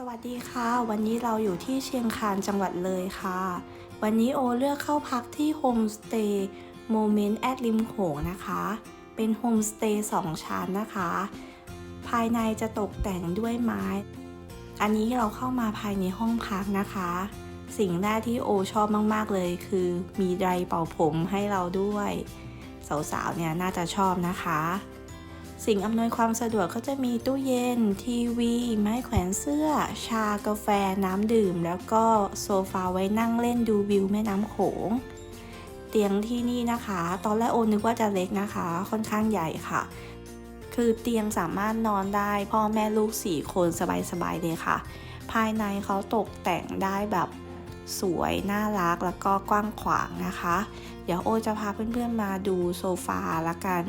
สวัสดีค่ะ วันนี้เราอยู่ที่เชียงคานจังหวัดเลยค่ะ วันนี้โอเลือกเข้าพักที่โฮมสเตย์โมเมนต์แอดริมโขงนะคะ เป็นโฮมสเตย์สองชั้นนะคะ ภายในจะตกแต่งด้วยไม้ อันนี้เราเข้ามาภายในห้องพักนะคะ สิ่งแรกที่โอชอบมาก ๆ เลยคือมีไดร์เป่าผมให้เราด้วย สาวๆเนี่ยน่าจะชอบนะคะ สิ่งอำนวยความสะดวกก็จะมีตู้เย็น ทีวี ไม้แขวนเสื้อ ชากาแฟน้ำดื่ม แล้วก็โซฟาไว้นั่งเล่นดูวิวแม่น้ำโขง เตียงที่นี่นะคะ ตอนแรกโอนึกว่าจะเล็กนะคะ ค่อนข้างใหญ่ค่ะ คือเตียงสามารถนอนได้ พ่อแม่ลูก 4 คนสบายๆเลยค่ะ ภายในเขาตกแต่งได้แบบ สวยน่ารักแล้วก็กว้างขวางนะคะ เดี๋ยวโอจะพาเพื่อนๆมาดูโซฟาละกัน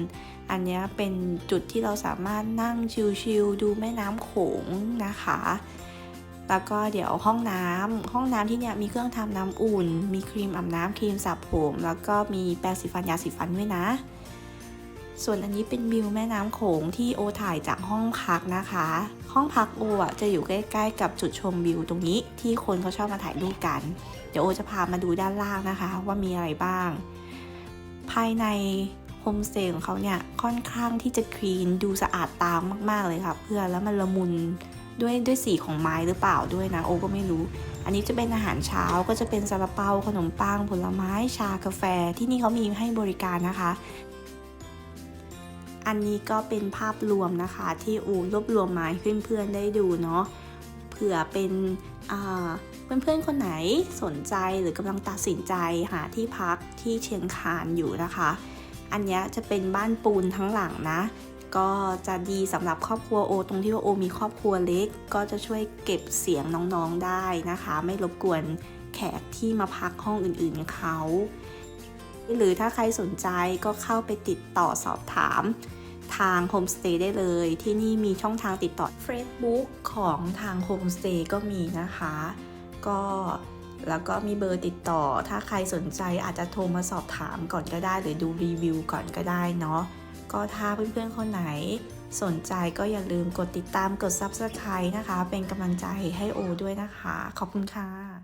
อันนี้เป็นจุดที่เราสามารถนั่งชิลๆดูแม่น้ำโขงนะคะ แล้วก็เดี๋ยวห้องน้ำห้องน้ำที่เนี่ยมีเครื่องทำน้ำอุ่น มีครีมอาบน้ำครีมสระผม แล้วก็มีแปรงสีฟันยาสีฟันด้วยนะ ส่วนอันนี้เป็นวิวแม่น้ำโขงที่โอถ่ายจากห้องพักนะคะ ห้องพักโออะจะอยู่ใกล้ๆ กับจุดชมวิวตรงนี้ที่คนเขาชอบมาถ่ายรูปกัน เดี๋ยวโอจะพามาดูด้านล่างนะคะ ว่ามีอะไรบ้าง ภายในโฮมสเตย์ของเขาเนี่ยค่อนข้างที่จะคลีนดูสะอาดตามมาก ๆเลยค่ะเพื่อนแล้วมันละมุนด้วยด้วยสีของไม้หรือเปล่าด้วยนะโอก็ไม่รู้ อันนี้จะเป็นอาหารเช้าก็จะเป็นซาลาเปาขนมปังผลไม้ชากาแฟที่นี่เขามีให้บริการนะคะ อันนี้ก็เป็นภาพรวมนะคะ ที่อูรวบรวมมาให้เพื่อนๆได้ดูเนาะเผื่อเป็นอ่าเพื่อนๆคนไหนสนใจหรือกำลังตัดสินใจหาที่พักที่เชียงคานอยู่นะคะ อันนี้จะเป็นบ้านปูนทั้งหลังนะ ก็จะดีสำหรับครอบครัวโอ ตรงที่ว่าโอมีครอบครัวเล็ก ก็จะช่วยเก็บเสียงน้องๆได้นะคะ ไม่รบกวนแขกที่มาพักห้องอื่นๆเขาหรือถ้าใครสนใจก็เข้าไปติดต่อสอบถาม ทางโฮมสเตย์ได้เลย ที่นี่มีช่องทางติดต่อ Facebook ของทางโฮมสเตย์ก็มีนะคะ ก็แล้วก็มีเบอร์ติดต่อ ถ้าใครสนใจอาจจะโทรมาสอบถามก่อนก็ได้ หรือดูรีวิวก่อนก็ได้เนาะก็ถ้าเพื่อนๆคนไหนสนใจก็อย่าลืมกดติดตามกด Subscribe นะคะ เป็นกำลังใจให้โอด้วยนะคะ ขอบคุณค่ะ